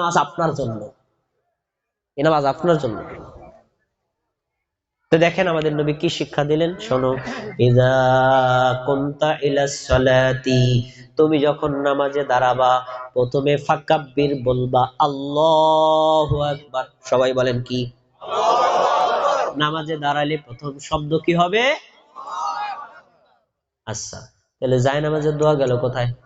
আপনার জন্য। এই নামাজ আপনার জন্য। তো দেখেন আমাদের নবী কি শিক্ষা দিলেন? শোনো তুমি যখন নামাজে দাঁড়াবা, প্রথমে ফাকাব্বির বলবা, আল্লাহু সবাই বলেন কি? নামাজে দাঁড়ালে প্রথম শব্দ কি হবে? আচ্ছা তাহলে যায় নামাজের দোয়া গেল কোথায়?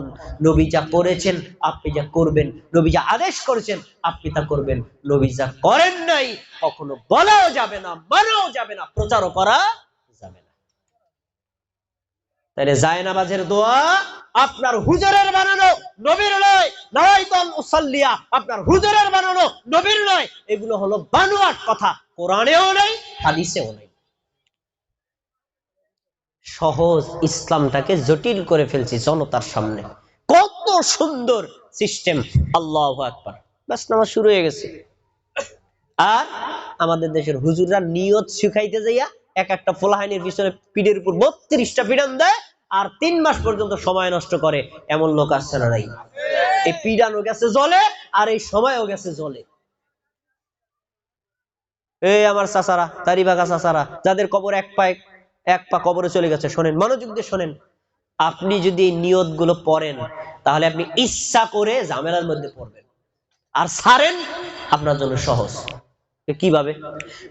নবী যা করেছেন, আপনি যা করবেন, নবী যা আদেশ করেছেন, আপনি তা করবেন। নবী যা করেন নাই, কখনো বলাও যাবে না, মানাও যাবে না, প্রচারও করা যাবে না। তাহলে জায়নামাজের দোয়া আপনার হুজুরের বানানো, নবীর নয় নারাইতন উসাল্লিয়া আপনার হুজুরের বানানো, নবীর নয়। এগুলো হলো বানোয়াট কথা, কোরআনেও নেই, হাদিসেও নেই। সহজ ইসলামটাকে জটিল করে ফেলছি জনতার সামনে। কত সুন্দর সিস্টেম। আল্লাহ আকবার। ব্যাস নামাজ শুরু হয়ে গেছে। আর আমাদের দেশের হুজুররা নিয়ত শিখাইতে যাইয়া এক একটা ফোলাহাইনের পিছনে পিঠের উপর বত্রিশটা পিডান দেয় আর তিন মাস পর্যন্ত সময় নষ্ট করে। এমন লোক আসছে না নাই? এই পিডানো গেছে জলে আর এই সময়ও গেছে জলে। এই আমার চাচারা তারি বাগা চাচারা, যাদের কবর এক পায়ে, এক পা কবরে চলে গেছে, শোনেন, মনোযোগ দিয়ে শোনেন। আপনি যদি এই নিয়তগুলো পড়েন, তাহলে আপনি ইচ্ছা করে ঝামেলার মধ্যে পড়বেন। আর সারেন আপনার জন্য সহজ। কীভাবে?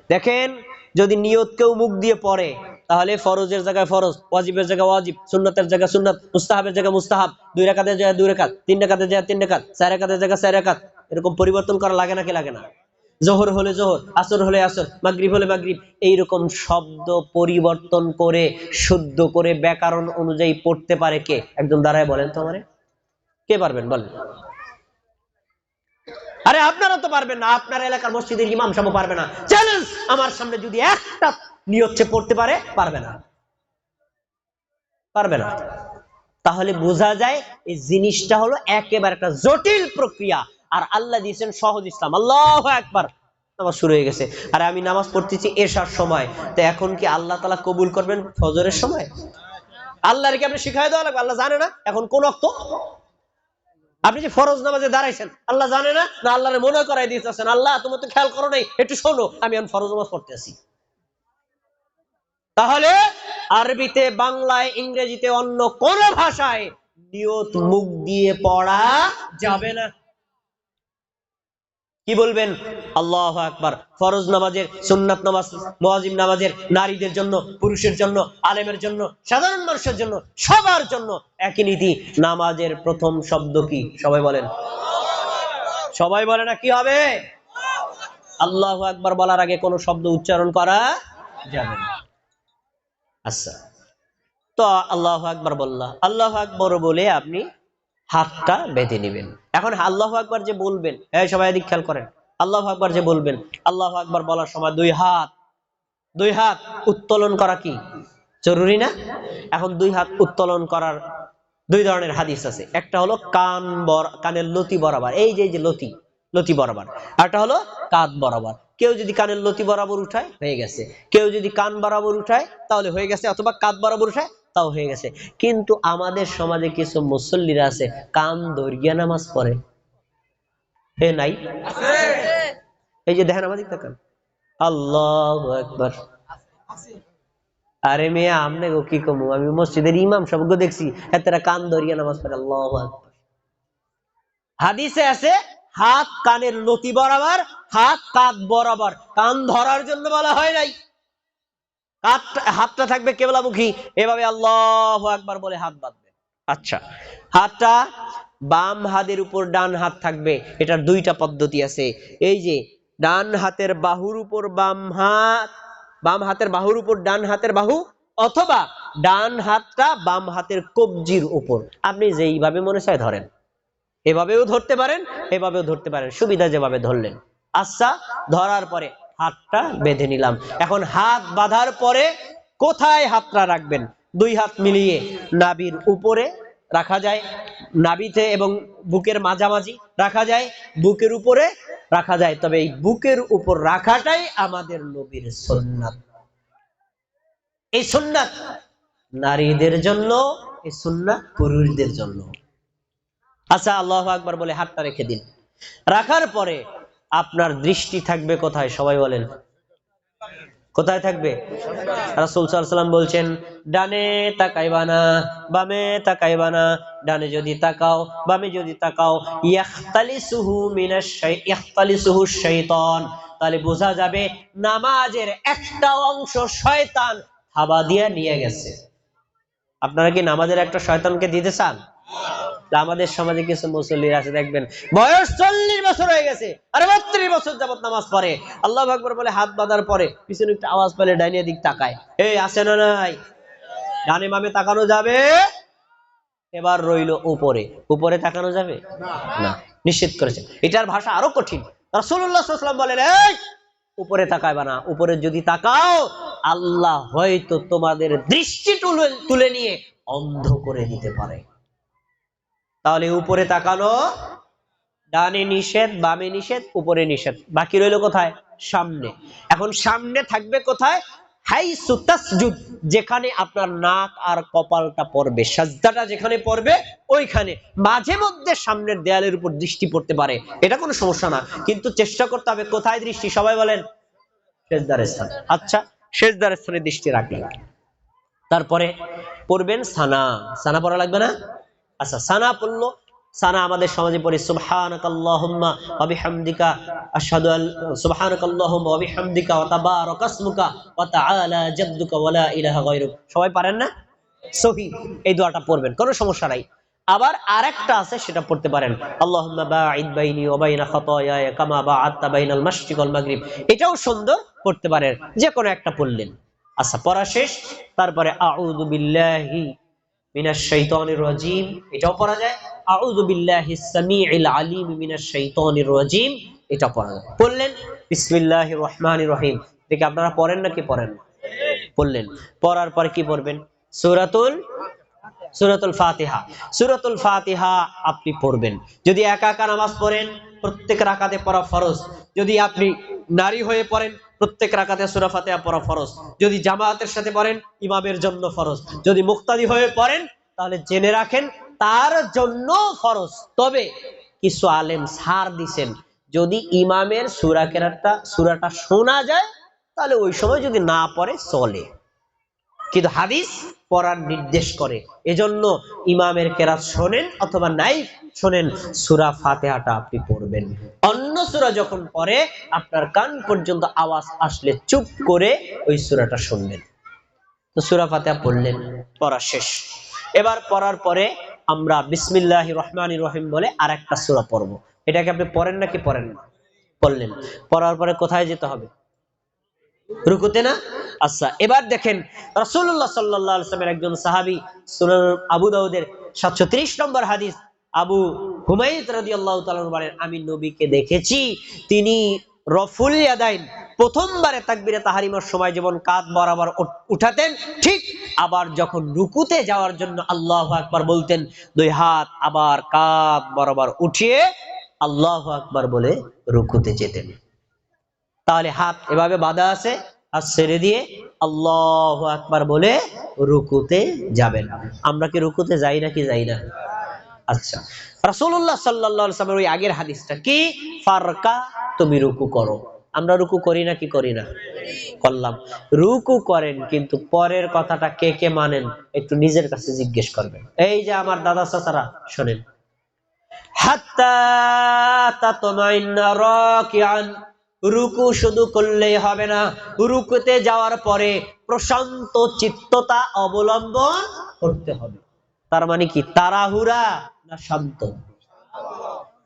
দেখেন, যদি নিয়ত কেউ মুখ দিয়ে পড়ে, তাহলে ফরজের জায়গায় ফরজ, ওয়াজিবের জায়গায় ওয়াজিব, সুন্নতের জায়গায় সুন্নত, মুস্তাহাবের জায়গায় মুস্তাহাব, দুই রাকাতের জায়গায় দুই রাকাত, তিন রাকাতের জায়গায় তিন রাকাত, চার রাকাতের জায়গায় চার রাকাত। এরকম পরিবর্তন করা লাগে নাকি লাগে না? জোহর হলে জোহর, আসর হলে আসর, মাগরিব হলে মাগরিব, এইরকম শব্দ পরিবর্তন করে, শুদ্ধ করে ব্যাকরণ অনুযায়ী পড়তে পারে কে? একদম দাঁড়ায় বলেন তো আমারে। কে পারবেন? বলেন। আরে আপনারা তো পারবেন না, আপনার এলাকার মসজিদের ইমাম সাহেব পারবে না। চ্যালেঞ্জ আমার সামনে যদি একটা নিয়ত সে পড়তে পারে, পারবে না। পারবে না। তাহলে বোঝা যায়, এই জিনিসটা হলো একেবারে একটা জটিল প্রক্রিয়া। আর আল্লাহ দিয়েছেন সহজ ইসলাম। আল্লাহ একবার নামাজ শুরু হয়ে গেছে। আর আমি নামাজ পড়তেছি এসার সময়। তো এখন কি আল্লাহ তালা কবুল করবেন ফজরের সময়? আল্লাহর কি আপনি শিখাই দেওয়া লাগবে? আল্লাহ জানে না? এখন কোন অক্ত? আপনি যে ফরজ নামাজে দাঁড়াইছেন, আল্লাহ জানে না? না, আল্লাহরে মনে করাই দিয়েছেন আল্লাহ তুমি তো খেয়াল করো নাই, একটু শোনো, আমি এখন ফরজ নামাজ পড়তে আসি তাহলে আরবিতে, বাংলায়, ইংরেজিতে অন্য কোন ভাষায় নিয়ত মুখ দিয়ে পড়া যাবে না। কি বলবেন? আল্লাহ আকবার। ফরজ নামাজের, সুন্নাত নামাজ মোয়াজিম নামাজের নারীদের জন্য, পুরুষের জন্য, আলেমের জন্য, সাধারণ মানুষের জন্য, সবার জন্য একই নীতি। নামাজের প্রথম শব্দ কি? সবাই বলেন। সবাই বলে না কি হবে? আল্লাহ আকবার বলার আগে কোনো শব্দ উচ্চারণ করা যাবে আচ্ছা। তো আল্লাহ আকবার বললাম। আল্লাহ আকবর বলে আপনি হাতটা বেঁধে নেবেন। এখন আল্লাহ আকবার যে বলবেন হ্যাঁ সবাই এদিক খেয়াল করেন। আল্লাহ আকবার যে বলবেন, আল্লাহ আকবার বলার সময় দুই হাত দুই হাত উত্তোলন করা কি? জরুরি না? এখন দুই হাত উত্তোলন করার দুই ধরনের হাদিস আছে। একটা হলো কান বর, কানের লতি বরাবর। এই যে এই যে লতি লতি বরাবর। একটা হলো কাঁধ বরাবর। কেউ যদি কানের লতি বরাবর উঠায়, হয়ে গেছে। কেউ যদি কান বরাবর উঠায়, তাহলে হয়ে গেছে, অথবা কাঁধ বরাবর উঠায় তাও হয়ে গেছে। কিন্তু আমাদের সমাজে কিছু মুসল্লিরা আছে, কান দরিয়া নামাজ পড়ে। হে নাই? এই যে দেখেন আমাদের তাকান। আল্লাহ একবার আরে মেয়ে, আমনে গো কি কমু? আমি মসজিদের ইমাম সবকে দেখছি এতটা কান দরিয়া নামাজ পড়ে, আল্লাহ হাদিসে আছে, হাত কানের লতি বরাবর, হাত কাঁধ বরাবর। কান ধরার জন্য বলা হয় নাই। হাতটা হাতটা থাকবে কেবলামুখী। এভাবে আল্লাহ একবার বলে হাত বাঁধবে। আচ্ছা। হাতটা বাম হাতের উপর ডান হাত থাকবে। এটার দুইটা পদ্ধতি আছে। এই যে ডান হাতের বাহুর উপর বাম হাত বাম হাতের বাহুর উপর ডান হাতের বাহু অথবা ডান হাতটা বাম হাতের কবজির উপর। আপনি যেইভাবে মনে চায় ধরেন। এভাবেও ধরতে পারেন এভাবেও ধরতে পারেন। সুবিধা যেভাবে ধরলেন। আচ্ছা ধরার পরে হাতটা বেঁধে নিলাম। এখন হাত বাঁধার পরে কোথায় হাতটা রাখবেন? দুই হাত মিলিয়ে নাবির উপরে রাখা যায়, নাবিতে এবং বুকের মাঝামাঝি রাখা যায়, বুকের উপরে রাখা যায়। তবে এই বুকের উপর রাখাটাই আমাদের নবীর সুন্নাত। এই সুন্নাত নারীদের জন্য, এই সুন্নাত পুরুষদের জন্য। আচ্ছা আল্লাহ আকবার বলে হাতটা রেখে দিন। রাখার পরে আপনার দৃষ্টি থাকবে কোথায়? সবাই বলেন। কোথায় থাকবে? রাসূল সাল্লাম বলছেন, ডানে তাকাইবা না বামে তাকাইবা না ডানে যদি তাকাও, বামে যদি তাকাও, ইয়াখতালিসুহু মিনাশ ইয়াখতালিসুহু তাহলে বোঝা যাবে, নামাজের একটা অংশ শয়তান হাবা দিয়ে নিয়ে গেছে। আপনারা কি নামাজের একটা শয়তানকে দিতে চান? আমাদের সমাজে কিছু মুসল্লির আছে, দেখবেন, বয়স চল্লিশ বছর হয়ে গেছে আর বত্রিশ বছর যাবত নামাজ পড়ে। আল্লাহ আকবর বলে হাত বাঁধার পরে পিছনে একটা আওয়াজ পেলে ডাইনিয়া দিক তাকায়। এই, আছে না নাই? ডানে মামে তাকানো যাবে? এবার রইল উপরে। উপরে তাকানো যাবে? না নিশ্চিত করেছে। এটার ভাষা আরও কঠিন। ওয়াসাল্লাম বলেন, এই, উপরে তাকাইবা না। উপরে যদি তাকাও, আল্লাহ হয়তো তোমাদের দৃষ্টি তুলে নিয়ে অন্ধ করে দিতে পারে। তাহলে উপরে তাকানো ডানে নিষেধ, বামে নিষেধ, উপরে নিষেধ। বাকি রইল কোথায়? সামনে। এখন সামনে থাকবে কোথায়? হাই সুতাসজুদ যেখানে আপনার নাক আর কপালটা পড়বে। সাজদাটা যেখানে পড়বে, ওইখানে। মাঝে মধ্যে সামনের দেয়ালের উপর দৃষ্টি পড়তে পারে। এটা কোনো সমস্যা না। কিন্তু চেষ্টা করতে হবে, কোথায় দৃষ্টি? সবাই বলেন শেষদার স্থান। আচ্ছা শেষদার স্থানে দৃষ্টি রাখলেন। তারপরে পড়বেন সানা। সানা পড়া লাগবে না? আচ্ছা সানা পড়ল। সানা আমাদের সমাজে পড়ি গায়রুক। সবাই পারেন না? সহি, এই দোয়াটা পড়বেন, কোনো সমস্যা নাই। আবার আরেকটা আছে, সেটা পড়তে পারেন। মাগরিব। এটাও সুন্দর পড়তে পারেন যে কোনো একটা পড়লেন। আচ্ছা পড়া শেষ, তারপরে আউযু বিল্লাহি আপনারা পড়েন পড়েন? না পড়লেন। পড়ার পর কি পড়বেন? সূরাতুল সূরাতুল ফাতিহা। সূরাতুল ফাতিহা আপনি পড়বেন। যদি একা একা নামাজ পড়েন, প্রত্যেক রাকাতে পড়া ফরজ। যদি আপনি নারী হয়ে পড়েন প্রত্যেক রাকাতে সুরা ফাতিহা পড়া ফরজ। যদি জামায়াতের সাথে পড়েন, ইমামের জন্য ফরজ। যদি মুক্তাদি হয়ে পড়েন, তাহলে জেনে রাখেন, তার জন্য ফরজ। তবে কিছু আলেম সার দিছেন, যদি ইমামের সুরা কেরাটা সুরাটা শোনা যায়, তাহলে ওই সময় যদি না পড়ে, চলে। কিন্তু হাদিস পড়ার নির্দেশ করে। এজন্য ইমামের কেরাত শোনেন অথবা নাই শোনেন, সুরা ফাতেহাটা আপনি পড়বেন। অন্য সুরা যখন পড়ে, আপনার কান পর্যন্ত আওয়াজ আসলে চুপ করে ওই সুরাটা শুনবেন। তো সুরা ফাতেহা পড়লেন, পড়া শেষ। এবার পড়ার পরে আমরা বিসমিল্লাহ রহমান রহিম বলে আর একটা সুরা পড়ব। এটাকে আপনি পড়েন নাকি পড়েন না? পড়লেন। পড়ার পরে কোথায় যেতে হবে? রুকুতে না? আচ্ছা এবার দেখেন রাসূলুল্লাহ সাল্লাল্লাহু আলাইহি একজন সাহাবী আবু দাউদের 730 নম্বর হাদিস, আবু হুমায়দ রাদিয়াল্লাহু তাআলা বলেন, আমি নবীকে দেখেছি, তিনি রফুল ইয়াদাইন প্রথমবারে তাকবীরে তাহারিমার সময় যেমন কাঁধ বরাবর উঠাতেন, ঠিক আবার যখন রুকুতে যাওয়ার জন্য আল্লাহু আকবার বলতেন, দুই হাত আবার কাঁধ বরাবর উঠিয়ে আল্লাহু আকবার বলে রুকুতে যেতেন। তাহলে হাত এভাবে বাঁধা আছে আর ছেড়ে দিয়ে আল্লাহ আকবার বলে রুকুতে যাবেন আমরা কি রুকুতে যাই নাকি যাই না? আচ্ছা। আলাইহি ওয়াসাল্লামের ওই আগের হাদিসটা কি? ফারকা, তুমি রুকু করো। আমরা রুকু করি না কি করি না? করলাম। রুকু করেন, কিন্তু পরের কথাটা কে কে মানেন একটু নিজের কাছে জিজ্ঞেস করবেন। এই যে আমার দাদা চাচারা, শোনেন। হাত্তা রুকু শুধু করলেই হবে না। রুকুতে যাওয়ার পরে প্রশান্ত চিত্ততা অবলম্বন করতে হবে। তার মানে কি? তাড়াহুড়া না শান্ত?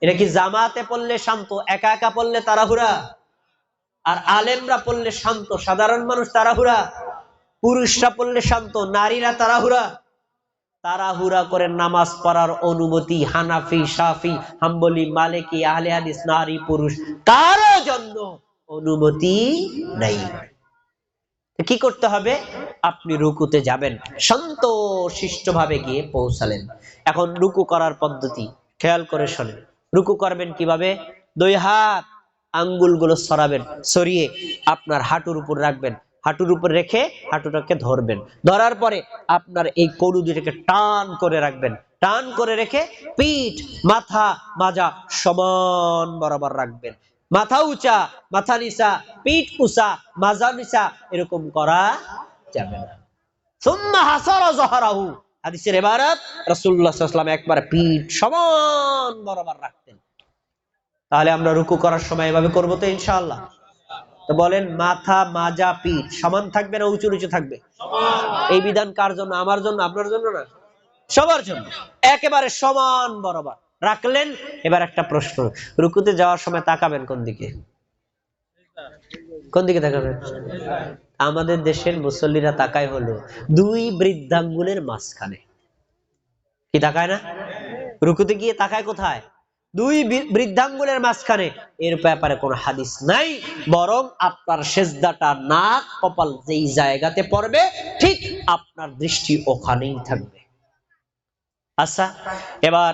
এটা কি জামাতে পড়লে শান্ত? একা একা পড়লে তাড়াহুড়া? আর আলেমরা পড়লে শান্ত? সাধারণ মানুষ তাড়াহুড়া? পুরুষরা পড়লে শান্ত? নারীরা তাড়াহুড়া? তাড়াহুড়া করে নামাজ পড়ার অনুমতি হানাফি সাফি হাম্বলি, মালিকি, আহলে হাদিস, নারী, পুরুষ, কারও জন্য অনুমতি নেই। কি করতে হবে? আপনি রুকুতে যাবেন শান্ত শিষ্টভাবে গিয়ে পৌঁছালেন। এখন রুকু করার পদ্ধতি, খেয়াল করে শোনেন। রুকু করবেন কীভাবে? দুই হাত আঙ্গুলগুলো সরাবেন, সরিয়ে আপনার হাঁটুর উপর রাখবেন। হাঁটুর উপর রেখে হাঁটুটাকে ধরবেন। ধরার পরে আপনার এই কড়ু দুটাকে টান করে রাখবেন। টান করে রেখে পিঠ, মাথা, মাজা সমান বরাবর রাখবেন। মাথা উঁচা, মাথা নিচা, পিঠ উঁচা, মাজা নিচা এরকম করা যাবে না। তাহলে আমরা রুকু করার সময় এভাবে করব তো ইনশাআল্লাহ। তো বলেন, মাথা, মাজা, পিঠ, সমান থাকবে না উঁচু নিচু থাকবে? এই বিধান কার জন্য? আমার জন্য, আপনার জন্য না? সবার জন্য। একেবারে সমান বরাবর। রাখলেন, এবার একটা প্রশ্ন। রুকুতে যাওয়ার সময় তাকাবেন কোন দিকে? কোন দিকে তাকাবেন? আমাদের দেশের মুসল্লিরা তাকায় হলো দুই বৃদ্ধাঙ্গুলের মাঝখানে। কি তাকায় না? রুকুতে গিয়ে তাকায় কোথায়? দুই বৃদ্ধাঙ্গুলের মাঝখানে। এর ব্যাপারে কোনো হাদিস নাই, বরং আপনার সেজদাটা নাক কপাল যেই জায়গাতে পড়বে, ঠিক আপনার দৃষ্টি ওখানেই থাকবে। আচ্ছা এবার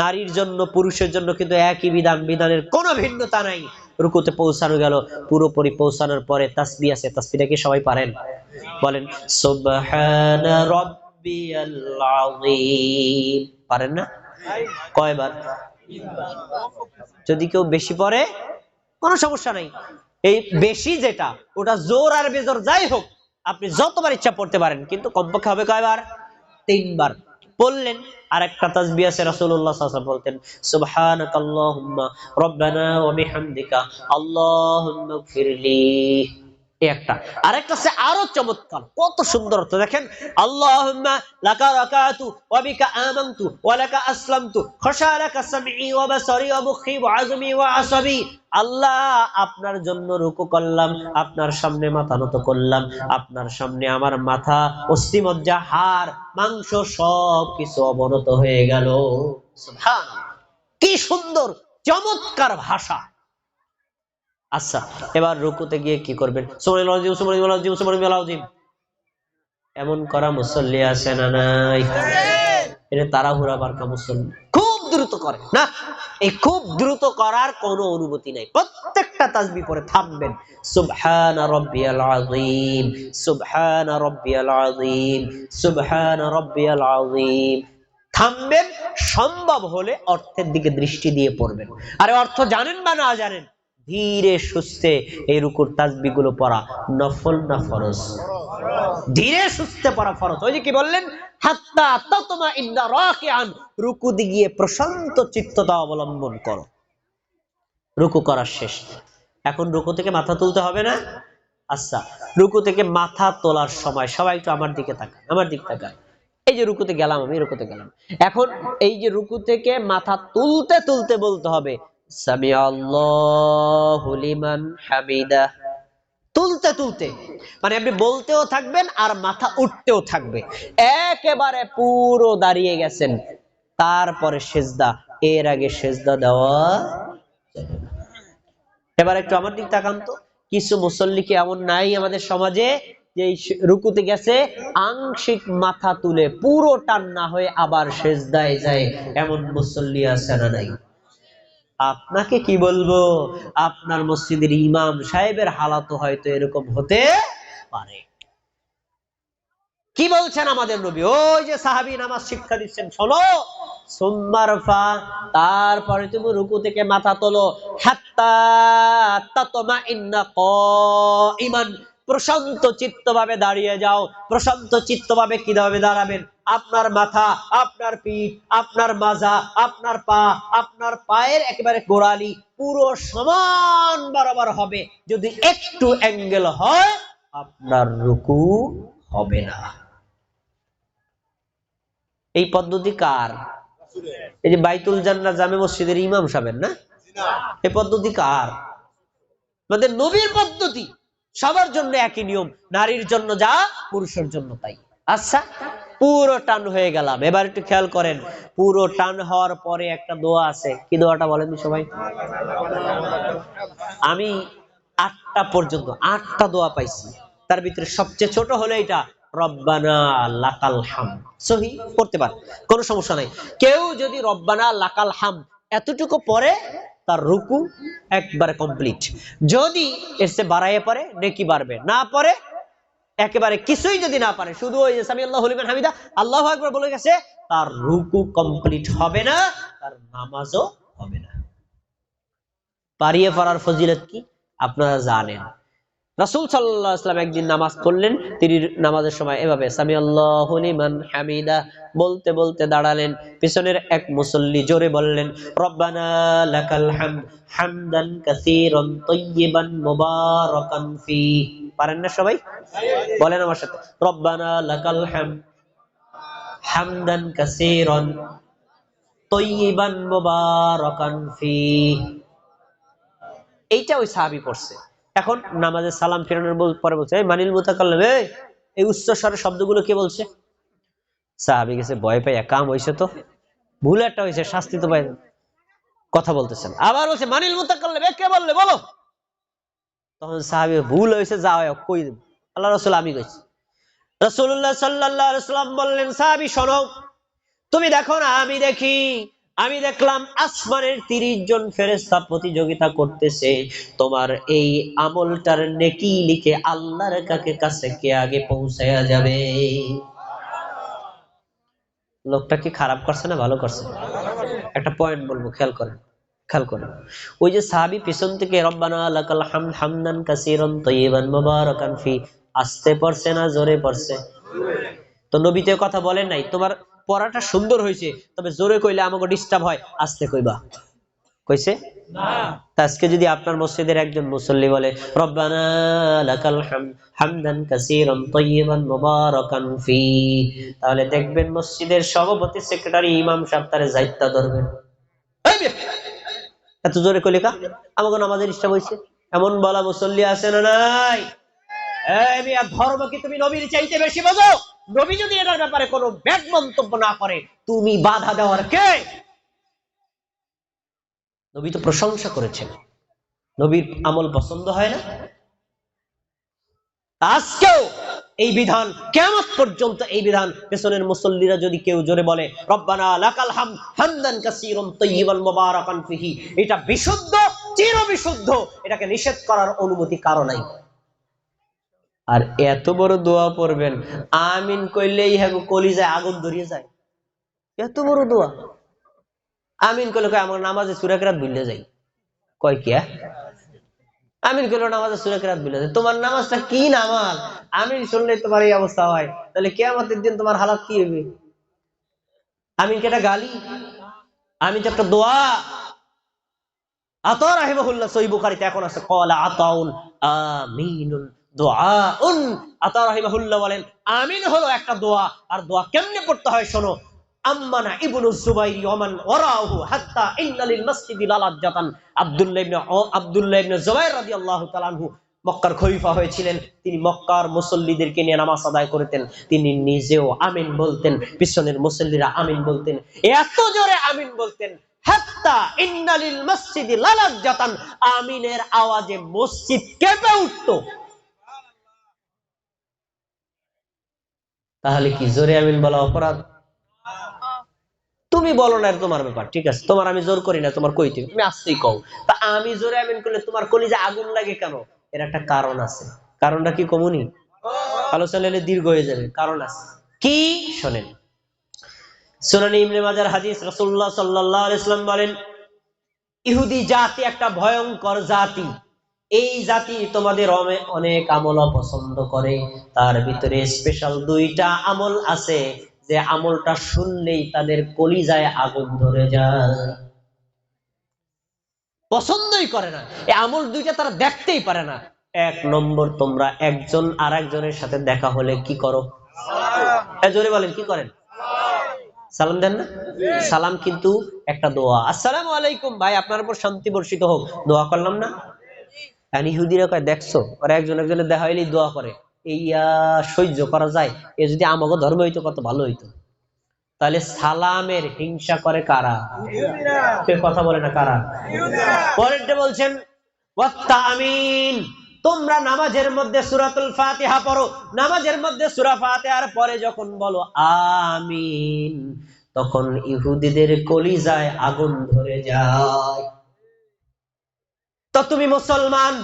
নারীর জন্য, পুরুষের জন্য কিন্তু একই বিধান, বিধানের কোনো ভিন্নতা নাই। রুকুতে পৌঁছানো গেল, পুরোপুরি পৌঁছানোর পরে তাসবি আছে, তাসবিটা কি সবাই পারেন? বলেন পারেন না? কয়বার? যদি কেউ বেশি পড়ে, কোনো সমস্যা নাই। এই বেশি যেটা, ওটা জোর আর বেজোর যাই হোক, আপনি যতবার ইচ্ছা পড়তে পারেন, কিন্তু কমপক্ষে হবে কয়বার? তিনবার। বললেন আর একটা তাসবি আছে, রাসূলুল্লাহ সাল্লাল্লাহু বলতেন, সুবহানাকাল্লাহুম্মা রব্বানা ওয়া বিহামদিকা আল্লাহুম্মা গফিরলি এই আল্লাহ, আপনার জন্য রুকু করলাম, আপনার সামনে মাথা নত করলাম, আপনার সামনে আমার মাথা অস্থিমজ্জা হাড়, মাংস সব কিছু অবনত হয়ে গেল। কি সুন্দর, চমৎকার ভাষা। আচ্ছা এবার রুকুতে গিয়ে কি করবেন। এমন করা মুসল্লি আছে না নাই? এটা তাড়াহুড়া বারকা মুসল্লি। খুব দ্রুত করে, না? এই খুব দ্রুত করার কোনো অনুমতি নাই। প্রত্যেকটা তাসবি পরে থামবেন। সুবহান রাব্বিয়াল আযীম, সুবহান রাব্বিয়াল আযীম, সুবহান রাব্বিয়াল আযীম। থামবেন, সম্ভব হলে অর্থের দিকে দৃষ্টি দিয়ে পড়বেন। আরে অর্থ জানেন বা না জানেন? ধীরে সুস্থে এই রুকুর তাসবিগুলো পড়া নফল না ফরজ? ধীরে সুস্থে পড়া ফরজ। ওই যে কি বললেন? গিয়ে প্রশান্ত চিত্ততা অবলম্বন করো। রুকু করা শেষ। এখন রুকু থেকে মাথা তুলতে হবে না? আচ্ছা রুকু থেকে মাথা তোলার সময় সবাই একটু আমার দিকে তাকান, আমার দিকে তাকান। এই যে রুকুতে গেলাম আমি, রুকুতে গেলাম। এখন এই যে রুকু থেকে মাথা তুলতে তুলতে বলতে হবে সামি আল্লাহু লিমান হামিদা। তুলতে তুলতে মানে আপনি বলতেও থাকবেন আর মাথা উঠতেও থাকবে। একেবারে পুরো দাঁড়িয়ে গেছেন। তারপরে সেজদা, এর আগে সেজদা দেওয়া এবার একটু আমার দিক তাকান তো। কিছু মুসল্লি কি এমন নাই আমাদের সমাজে যে রুকুতে গেছে, আংশিক মাথা তুলে পুরো টান না হয়ে আবার সেজদায় যায়? এমন মুসল্লি আছে না নাই? আপনাকে কি বলব? আপনার মসজিদের ইমাম সাহেবের হালাত হয়তো এরকম হতে পারে। কি বলছেন আমাদের নবী? ওই যে সাহাবী নামাজ শিক্ষা দিচ্ছেন, শোনো। তারপরে তুমি রুকু থেকে মাথা তোলো। হাত্তা তাতমা ইন্না ইমান প্রশান্ত চিত্তভাবে দাঁড়িয়ে যাও। প্রশান্ত চিত্তভাবে কীভাবে দাঁড়াবেন? আপনার মাথা আপনার পিঠ আপনার মাজা আপনার পা আপনার পায়ের একেবারে গোড়ালি পুরো সমান বরাবর হবে। যদি একটু অ্যাঙ্গেল হয় আপনার রুকু হবে না। এই পদ্ধতি কার? এই যে বাইতুল জান্না জামে মসজিদের ইমাম সাহেবের না? এই পদ্ধতি কার? আমাদের নবীর পদ্ধতি। সবার জন্য একই নিয়ম, নারীর জন্য যা, পুরুষের জন্য তাই। আচ্ছা পুরো টান হয়ে গেলাম। এবার একটু খেয়াল করেন, পুরো টান হওয়ার পরে একটা দোয়া আছে। কি দোয়াটা বলেন সবাই? আমি আটটা পর্যন্ত, আটটা দোয়া পাইছি। তার ভিতরে সবচেয়ে ছোট হলো এটা রব্বানা লাকাল হাম। সহি? করতে পারে। কোনো সমস্যা নাই। কেউ যদি রব্বানা লাকাল হাম, এতটুকু পরে তার রুকু একবারে কমপ্লিট যদি এর সে বাড়াইয়ে পারে নেকি বাড়বে। না পারে একেবারে কিছুই যদি না পারে, শুধু ওই সামি আল্লাহ হলিমান হামিদা, আল্লাহ একবার বলে গেছে, তার রুকু কমপ্লিট হবে না, তার নামাজও হবে না। পারিয়ে পড়ার ফজিলত কি? আপনারা জানেন। রাসূল আলাইহি একদিন নামাজ পড়লেন, তিনি নামাজের সময় এভাবে সামি আল্লাহু লিমান হামিদা বলতে বলতে দাঁড়ালেন, পিছনের এক মুসল্লি জোরে বললেন পারেন না সবাই? বলেন আমার সাথে, রব্বানা লাকাল হামদ, হামদান ফি এইটা ওই সাহাবী পড়ছে। এখন নামাজের সালাম ফেরানোর পরে বলছে, "এই মানিল মুতাকাল্লাম, এই উচ্চ স্বরের শব্দগুলো কে বলছে? সাহাবী গেছে, ভয় পাই কাম হইছে তো। ভুল একটা হয়েছে শাস্তি তো পাই কথা বলতেছেন। আবার বলছে, মানিল মুতাকাল্লাম কে বললে, বলো। তখন সাহাবী, ভুল হয়েছে যা হয় কই আল্লাহ রসুল, আমি কইছি। রসুল্লাহ সাল্লাহ বললেন, সাহাবী, শোনো, তুমি দেখো না, আমি দেখি। আমি দেখলাম আসমানের তিরিশ জন ফেরেস্তা প্রতিযোগিতা করতেছে। তোমার এই আমলটার নেকি লিখে আল্লাহর কাকে কাছে কে আগে পৌঁছায়া যাবে? লোকটা কি খারাপ করছে না ভালো করছে? একটা পয়েন্ট বলব, খেয়াল করেন, খেয়াল ওই যে পিছন থেকে আসতে পড়ছে না, জোরে পড়ছে? তো নবীতে কথা বলেন নাই। তোমার পড়াটা সুন্দর হয়েছে, তবে জোরে কইলে আমাকে ডিস্টার্ব হয়। আস্তে কইবা। কইছে? আজকে যদি আপনার মসজিদের একজন মুসল্লি বলে তাহলে দেখবেন মসজিদের সভাপতি সেক্রেটারি ইমাম সাহেব তারে এই এত জোরে কইলে কা? আমাকে নামাজের ইচ্ছা হইছে। এমন বলা মুসল্লি আছে না নাই? ধর্ম কি তুমি নবীর চাইতে বেশি বোঝো? নবী যদি এটার ব্যাপারে কোনো ব্যাড মন্তব্য না করে, তুমি বাধা দেওয়ার কে? নবী তো প্রশংসা করেছেন। নবীর আমল পছন্দ হয় না? আজকেও এই বিধান কেমন পর্যন্ত এই বিধান পেছনের মুসল্লিরা যদি কেউ জোরে বলে, রব্বানা লাকাল হাম হামদান কাসীরান তাইয়িবান মুবারাকান ফিহি। এটা বিশুদ্ধ চির বিশুদ্ধ এটাকে নিষেধ করার অনুমতি কারও নাই। আর এত বড় দোয়া পড়বেন। আমিন কইলেই হ্যাঁ কলিজায় আগুন ধরিয়ে যায়। এত বড় দোয়া। আমিন কইলে কয়, আমার নামাজে সুরাকেরাত ভুলে যাই। কয় কি? আমিন কইলো, নামাজে সুরাকেরাত ভুলে যায় তোমার নামাজটা কি নামাজ? আমিন শুনলে তোমার এই অবস্থা হয়। তাহলে কেয়ামতের দিন তোমার হালাত কি হবে? আমিন কি একটা গালি? আমিন তো একটা দোয়া? আতা রাহিমাহুল্লাহ সহিহ বুখারীতে এখন আছে ক্বালা আতাউন আমিনুন আমিন হলো একটা দোয়া, আর দোয়া কেমনে পড়তে হয় শোনো হয়েছিলেন। তিনি মক্কার মুসল্লিদেরকে নিয়ে নামাজ আদায় করতেন। তিনি নিজেও আমিন বলতেন, পিছনের মুসল্লিরা আমিন বলতেন, এত জোরে আমিন বলতেন আমিনের আওয়াজে মসজিদ কেঁপে উঠতো। তাহলে কি জোরে আমিন বলা অপরাধ? তুমি বলো না তোমার ব্যাপার ঠিক আছে? তোমার আমি জোর করি না তোমার কইতে তুমি আসতেই কও। তা আমি জোরে আমিন করলে তোমার কলিজা আগুন লাগে কেন? এর একটা কারণ আছে। কারণটা কি কমুনি? আলোচনা হলে দীর্ঘ হয়ে যাবে। কারণ আছে। কি? শোনেন। সুনানি ইবনে মাজার হাদিস রাসূলুল্লাহ সাল্লাল্লাহু আলাইহি বলেন ইহুদি জাতি একটা ভয়ঙ্কর জাতি। এই জাতি তোমাদের অনেক আমল পছন্দ করে। তার ভিতরে স্পেশাল দুইটা আমল আছে। যে আমলটা শুনলেই তাদের কলিজায় আগুন ধরে যায়। পছন্দই করে না। এই আমল দুইটা তারা দেখতেই পারে না। এক নম্বর তোমরা একজন আর একজনের সাথে দেখা হলে কি করো? জোরে বলেন কি করেন? সালাম দেন না? সালাম কিন্তু একটা দোয়া। আসসালাম আলাইকুম। ভাই আপনার উপর শান্তি বর্ষিত হোক। দোয়া করলাম না? আর ইহুদিরা কয় দেখছ ওরা একজন একজনের দেখা হইলেই দোয়া করে। ইয়া সহ্য করা যায়। এ যদি আমাকে ধর্ম হইতো কত ভালো হইতো। তাহলে সালামের হিংসা করে কারা? কথা বলে না কারা? পরেরটা বলছেন আমিন তোমরা নামাজের মধ্যে সুরাতুল ফাতিহা পড়ো। নামাজের মধ্যে সুরা ফাতিহার পরে যখন বলো আমিন তখন ইহুদিদের কলিজায় আগুন ধরে যায়। তো তুমি মুসলমান,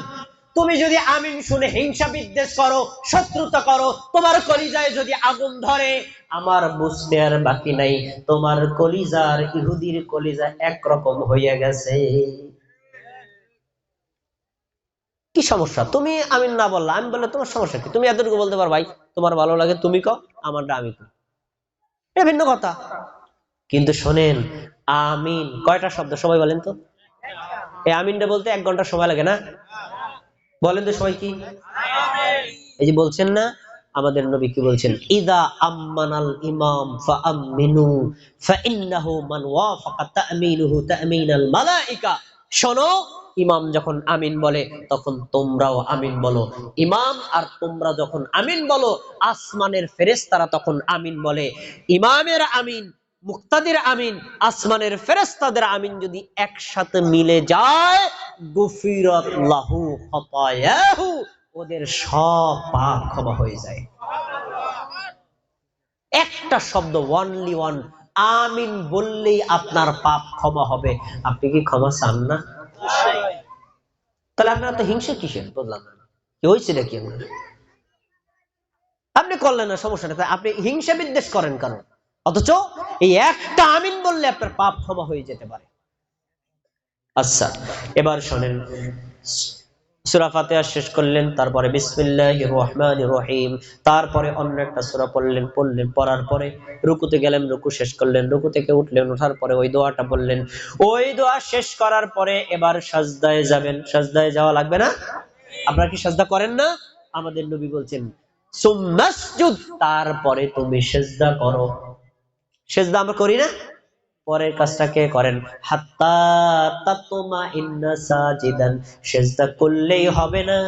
তুমি যদি আমিন শুনে হিংসা বিদ্বেষ করো, শত্রুতা করো, তোমার কলিজায় যদি আগুন ধরে, আমার বুঝতে আর বাকি নাই। তোমার কলিজার, ইহুদির কলিজা একরকম হইয়া গেছে। কি সমস্যা? তুমি আমিন না বললা, আমি বললে তোমার সমস্যা কি? তুমি এতটুকু বলতে পারো ভাই, তোমার ভালো লাগে, তুমি কও, আমারটা আমি কও এটা ভিন্ন কথা। কিন্তু শোনেন, আমিন, কয়টা শব্দ সবাই বলেন তো? এই আমিনটা বলতে এক ঘণ্টা সময় লাগে না। বলেন তো সবাই কি? এই যে বলছেন না, আমাদের নবী কি বলছেন? ইদা ইমাম ফাআমিনু, ফাইন্নাহু মান ওয়াফাকা তামিনুহু তামিনাল শোনো, ইমাম যখন আমিন বলে, তখন তোমরাও আমিন বলো। ইমাম আর তোমরা যখন আমিন বলো, আসমানের ফেরেশতারা তখন আমিন বলে। ইমামের আমিন মুক্তাদির আমিন, আসমানের ফেরেশতাদের আমিন যদি একসাথে মিলে যায়, গুফিরাত লাহু ওদের সব পাপ ক্ষমা হয়ে যায়। একটা শব্দ ওয়ানলি ওয়ান আমিন বললেই আপনার পাপ ক্ষমা হবে। আপনি কি ক্ষমা চান না? তাহলে আপনার তো হিংসা কিসের? বললাম কি হয়েছে নাকি আপনার আপনি করলেন না, সমস্যা নেই। আপনি হিংসা বিদ্বেষ করেন কারণ অথচ এই একটা আমিন বললে আপনার পাপ ক্ষমা হয়ে যেতে পারে। আচ্ছা এবার শোনেন। সূরা শেষ করলেন, তারপরে রহিম, তারপরে অন্য একটা সূরা পড়লেন পড়লেন, পড়ার পরে রুকুতে গেলেন, রুকু শেষ করলেন, রুকু থেকে উঠলেন পরে ওই দোয়াটা বললেন। ওই দোয়া শেষ করার পরে এবার সাজদায় যাবেন। সাজদায় যাওয়া লাগবে না? আপনারা কি সাজদা করেন না? আমাদের নবী বলছেন তারপরে তুমি সেজদা করো। সেজদা আমরা করি না। পরের কাজটা কে করেন? হাত্তা করলেই হবে না।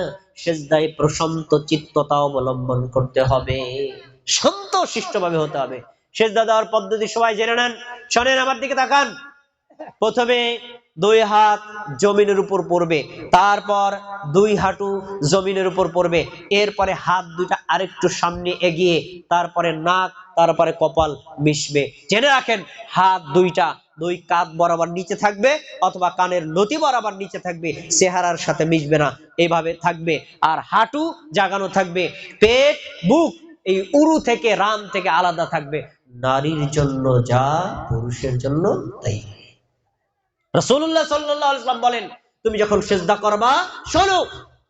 সেজদায় প্রশান্ত চিত্ততা অবলম্বন করতে হবে। শান্ত, শিষ্টভাবে হতে হবে। সেজদা দেওয়ার পদ্ধতি সবাই জেনে নেন। শোনেন আমার দিকে তাকান। প্রথমে দুই হাত জমিনের উপর পড়বে। তারপর দুই হাঁটু জমিনের উপর পড়বে। এরপরে হাত দুইটা আরেকটু সামনে এগিয়ে, তারপরে নাক তারপরে কপাল মিশবে। জেনে রাখেন, হাত দুইটা, দুই কাঁধ বরাবর নিচে থাকবে অথবা কানের নতি বরাবর নিচে থাকবে, চেহারার সাথে মিশবে না এইভাবে থাকবে। আর হাঁটু জাগানো থাকবে, পেট, বুক, এই উরু থেকে রান থেকে আলাদা থাকবে। নারীর জন্য যা, পুরুষের জন্য তাই। রসুল্লাহ সাল্লাম বলেন, তুমি যখন সেজদা করবা, শোনো,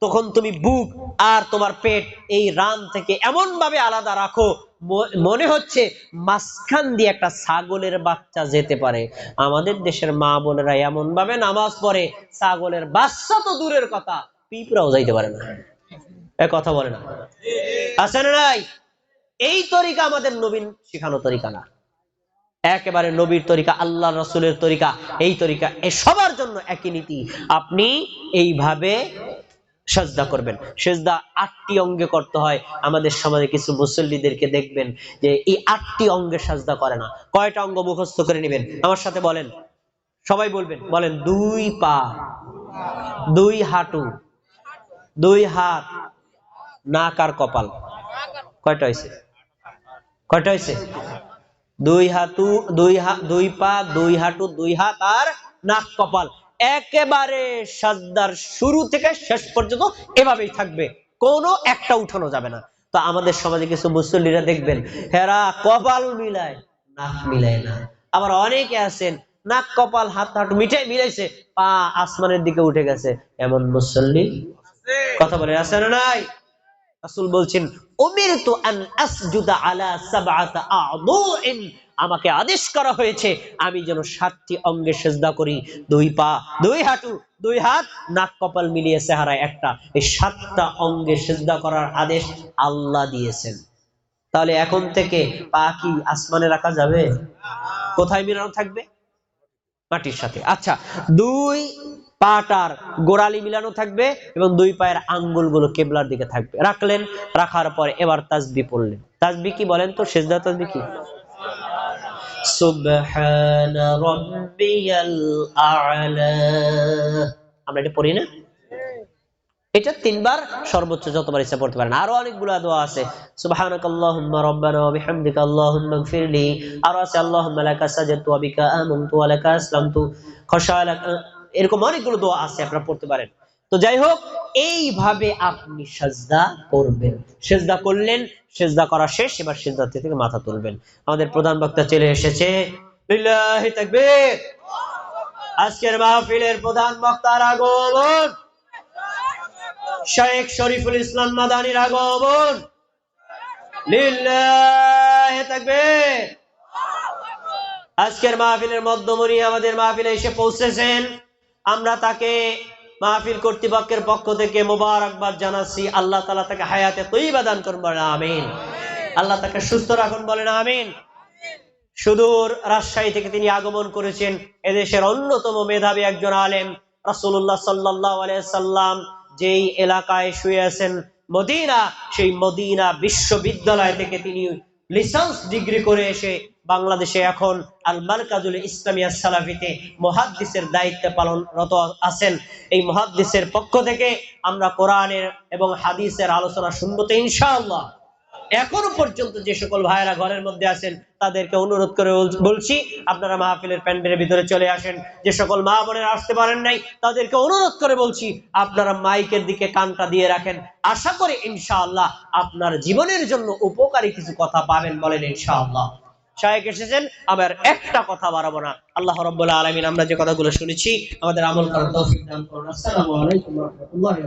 তখন তুমি বুক আর তোমার পেট এই রান থেকে এমন ভাবে আলাদা রাখো মনে হচ্ছে মাঝখান দিয়ে একটা ছাগলের বাচ্চা যেতে পারে। আমাদের দেশের মা বোনেরা এমন ভাবে নামাজ পড়ে, ছাগলের বাচ্চা তো দূরের কথা, পিঁপড়াও যাইতে পারে না। এ কথা বলে না। আছে না নাই? এই তরিকা আমাদের নবীন শিখানো তরিকা না। একেবারে নবীর তরিকা, আল্লাহ রসুলের তরিকা, এই তরিকা, এ সবার জন্য একই নীতি। আপনি এইভাবে সাজদা করবেন। সেজদা আটটি অঙ্গে করতে হয়। আমাদের সমাজে কিছু মুসল্লিদেরকে দেখবেন যে এই আটটি অঙ্গে সাজদা করে না। কয়টা অঙ্গ মুখস্থ করে নেবেন? আমার সাথে বলেন। সবাই বলবেন। বলেন, দুই পা, দুই হাঁটু, দুই হাত, নাক আর কপাল। কয়টা হয়েছে কয়টা হয়েছে দুই হাতু দুই হাত দুই পা, দুই হাঁটু, দুই হাত আর নাক, কপাল। একেবারে সাজদার শুরু থেকে শেষ পর্যন্ত এভাবেই থাকবে। কোনো একটা উঠানো যাবে না। তো আমাদের সমাজে কিছু মুসল্লিরা দেখবেন, হেরা কপাল মিলায়, নাক মিলায় না। আবার অনেকে আছেন, নাক কপাল, হাত হাঁটু মিটাই মিলাইছে, পা আসমানের দিকে উঠে গেছে। এমন মুসল্লি কথা বলে আছে না নাই? রাসূল বলছেন, উমিরতু আন আসজুদা আলা সাবআতা আ'দুইন আমাকে আদেশ করা হয়েছে, আমি যেন সাতটি অঙ্গে সেজদা করি। দুই পা, দুই হাঁটু, দুই হাত, নাক কপাল মিলিয়ে চেহারায় একটা। এই সাতটা অঙ্গে সেজদা করার আদেশ আল্লাহ দিয়েছেন। তাহলে এখন থেকে পা কি আসমানে রাখা যাবে? কোথায় মিলানো থাকবে? মাটির সাথে। আচ্ছা দুই পাটার গোড়ালি মিলানো থাকবে এবং দুই পায়ের আঙ্গুলগুলো কেবলার দিকে থাকবে। রাখলেন, রাখার পরে এবার তাজবি পড়লেন। তাজবি কি বলেন তো? সেজদা তাসবি কি? সুবহান আ'লা। আমরা এটা পড়ি না? এটা তিনবার সর্বোচ্চ যতবার ইচ্ছা পড়তে পারেন। আরও অনেকগুলো দোয়া আছে। সুবহানাকাল্লাহুম্মা রাব্বানা ওয়া বিহামদিকা আল্লাহুম্মা ইগফিরলি আরও আছে, আল্লাহুম্মা লাকা সাজাদতু ওয়া বিকা আমানতু ওয়া লাকা আসলামতু। এরকম অনেকগুলো দোয়া আছে, আপনারা পড়তে পারেন। তো যাই হোক এইভাবে আপনি সাজদা করবেন। সেজদা করলেন, সেজদা করা শেষ, এবার সেজদা থেকে মাথা তুলবেন। আমাদের প্রধান বক্তা চলে এসেছে। আজকের মাহফিলের প্রধান বক্তার আগমন। শেখ শরীফুল ইসলাম মাদানির আগমন। আজকের মাহফিলের মধ্যমণি আমাদের মাহফিলে এসে পৌঁছেছেন। আমরা তাকে মাহফিল কর্তৃপক্ষের পক্ষ থেকে মোবারকবাদ জানাচ্ছি। আল্লাহ তালা তাকে হায়াতে তৈবা দান করুন বলেন, আমিন। আল্লাহ তাকে সুস্থ রাখুন বলেন, আমিন। সুদূর রাজশাহী থেকে তিনি আগমন করেছেন এদেশের অন্যতম মেধাবী একজন আলেম, রাসূলুল্লাহ সাল্লাল্লাহু আলাইহি সাল্লাম যেই এলাকায় শুয়ে আছেন মদিনা, সেই মদিনা বিশ্ববিদ্যালয় থেকে তিনি লিসেন্স ডিগ্রি করে এসে বাংলাদেশে এখন আল মারকাজুল ইসলামিয়া সালাফিতে মহাদ্দিসের দায়িত্ব পালনরত আছেন। এই মহাদ্দিসের পক্ষ থেকে আমরা কোরআনের এবং হাদিসের আলোচনা শুনব তো ইনশাআল্লাহ। এখনও পর্যন্ত যে সকল ভাইয়েরা ঘরের মধ্যে আছেন, তাদেরকে অনুরোধ করে বলছি, আপনারা মাহফিলের প্যান্ডেলের ভিতরে চলে আসেন। যে সকল মা বোনেরা আসতে পারেন নাই, তাদেরকে অনুরোধ করে বলছি, আপনারা মাইকের দিকে কানটা দিয়ে রাখেন। আশা করি ইনশাআল্লাহ আপনার জীবনের জন্য উপকারী কিছু কথা পাবেন বলেন ইনশাআল্লাহ। শায়েক এসেছেন আমার একটা কথা বাড়াবো না। আল্লাহ রাব্বুল আলামিন আমরা যে কথাগুলো শুনেছি, আমাদের আমল করার তৌফিক দান করুন। আসসালামু আলাইকুম রাহমাতুল্লাহি